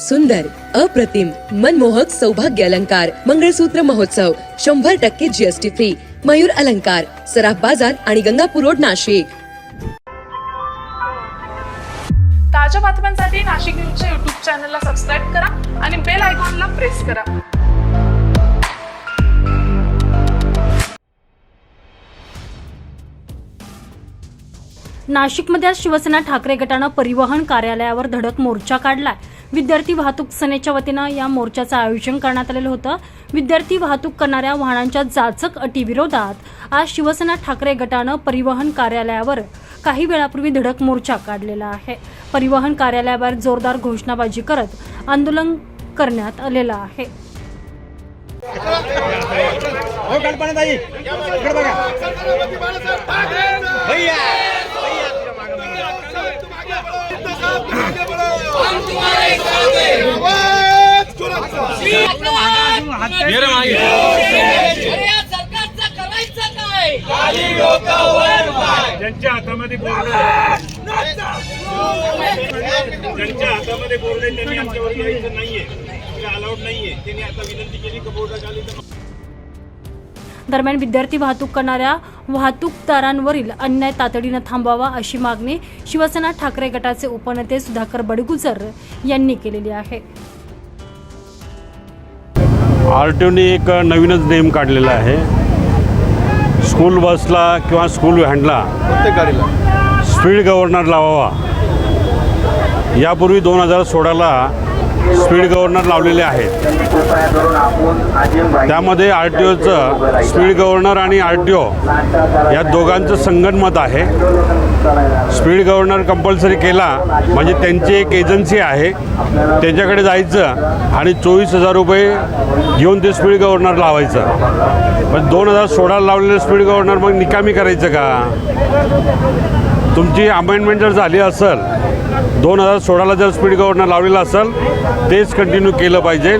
सुंदर अप्रतिम मनमोहक सौभाग्य अलंकार मंगळसूत्र महोत्सव शंभर टक्के जीएसटी फ्री मयूर अलंकार सराफ बाजार आणि गंगापूर रोड नाशिक. ताज्या बातम्यांसाठी नाशिक न्यूजच्या युट्यूब चॅनलला सबस्क्राईब करा आणि बेल आयकॉनला प्रेस करा. नाशिकमध्ये आज शिवसेना ठाकरे गटानं परिवहन कार्यालयावर धडक मोर्चा काढलाय. विद्यार्थी वाहतूक सेनेच्या वतीनं या मोर्चाचं आयोजन करण्यात आलेलं होतं. विद्यार्थी वाहतूक करणाऱ्या वाहनांच्या जाचक अटीविरोधात आज शिवसेना ठाकरे गटानं परिवहन कार्यालयावर काही वेळापूर्वी धडक मोर्चा काढलेला आहे. परिवहन कार्यालयावर जोरदार घोषणाबाजी करत आंदोलन करण्यात आलेलं आहे. हो ताई इकडे बघा. भैया मेरे मागे अरे या सरकारचं करायचं काय ज्यांच्या हातामध्ये बोर्ड ज्यांच्या हातामध्ये बोर्ड आहे त्यांनी आमच्यावर यायचं नाहीये. अलाउड नाहीये. त्यांनी आता विनंती केली का बोर्ड खाली तर दरम्यान विद्यार्थी वाहतूक करणाऱ्या वाहतूकदारांवरील अन्याय तातडीनं थांबवावा अशी मागणी शिवसेना ठाकरे गटाचे उपनेते सुधाकर बडगुजर यांनी केलेली आहे. आर टी ओने एक नवीनच नियम काढलेला आहे. स्कूल बसला किंवा स्कूल व्हॅनला स्पीड गव्हर्नर लावावा. यापूर्वी दोन हजार सोळाला स्पीड गव्हर्नर लावलेले आहेत. त्यामध्ये आर टी ओचं स्पीड गव्हर्नर आणि आर टी ओ या दोघांचं संगणमत आहे. स्पीड गव्हर्नर कंपल्सरी केला. म्हणजे त्यांची एक एजन्सी आहे. त्याच्याकडे जायचं आणि चोवीस हजार रुपये घेऊन ते स्पीड गव्हर्नर लावायचं. पण दोन हजार सोळाला लावलेलं स्पीड गव्हर्नर मग निकामी करायचं का? तुमची अमेंडमेंट जर झाली असेल दोन हजार सोळाला जर स्पीड गव्हर्नर लावलेलं असेल तेच कंटिन्यू केलं पाहिजे.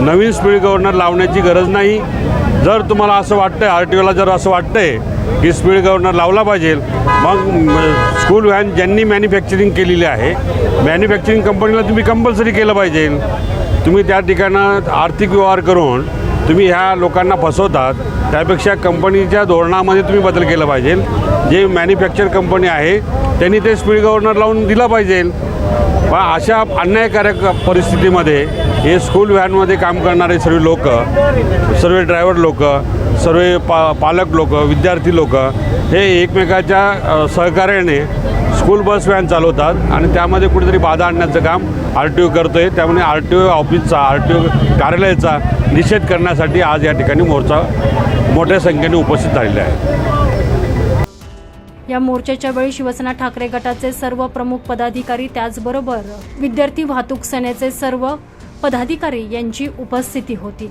नवीन स्पीड गव्हर्नर लावण्याची गरज नाही. जर तुम्हाला असं वाटतंय आर टी ओला जर असं वाटतंय की स्पीड गव्हर्नर लावला पाहिजे मग स्कूल व्हॅन ज्यांनी मॅन्युफॅक्चरिंग केलेली आहे मॅन्युफॅक्चरिंग कंपनीला तुम्ही कंपल्सरी केलं पाहिजे. तुम्ही त्या ठिकाणं आर्थिक व्यवहार करून तुम्ही ह्या लोकांना फसवतात त्यापेक्षा कंपनीच्या धोरणामध्ये तुम्ही बदल केला पाहिजे. जे मॅन्युफॅक्चर कंपनी आहे त्यांनी ते स्पीड गव्हर्नर लावून दिला पाहिजे. पण अशा अन्यायकारक परिस्थितीमध्ये हे स्कूल व्हॅनमध्ये काम करणारे सर्व लोक सर्व ड्रायव्हर लोक सर्व पा पालक लोक विद्यार्थी लोक हे एकमेकाच्या सहकार्याने स्कूल बस व्हॅन चालवतात आणि त्यामध्ये कुठेतरी बाधा आणण्याचं काम आर टी ओ करतो आहे त्यामुळे आर टी ओ ऑफिसचा आर टी ओ कार्यालयाचा निषेध करण्यासाठी आज या ठिकाणी मोर्चा मोठ्या संख्येने उपस्थित झालेला आहे. या मोर्चाच्या वेळी शिवसेना ठाकरे गटाचे सर्व प्रमुख पदाधिकारी त्याचबरोबर विद्यार्थी वाहतूक सेनेचे सर्व पदाधिकारी यांची उपस्थिती होती.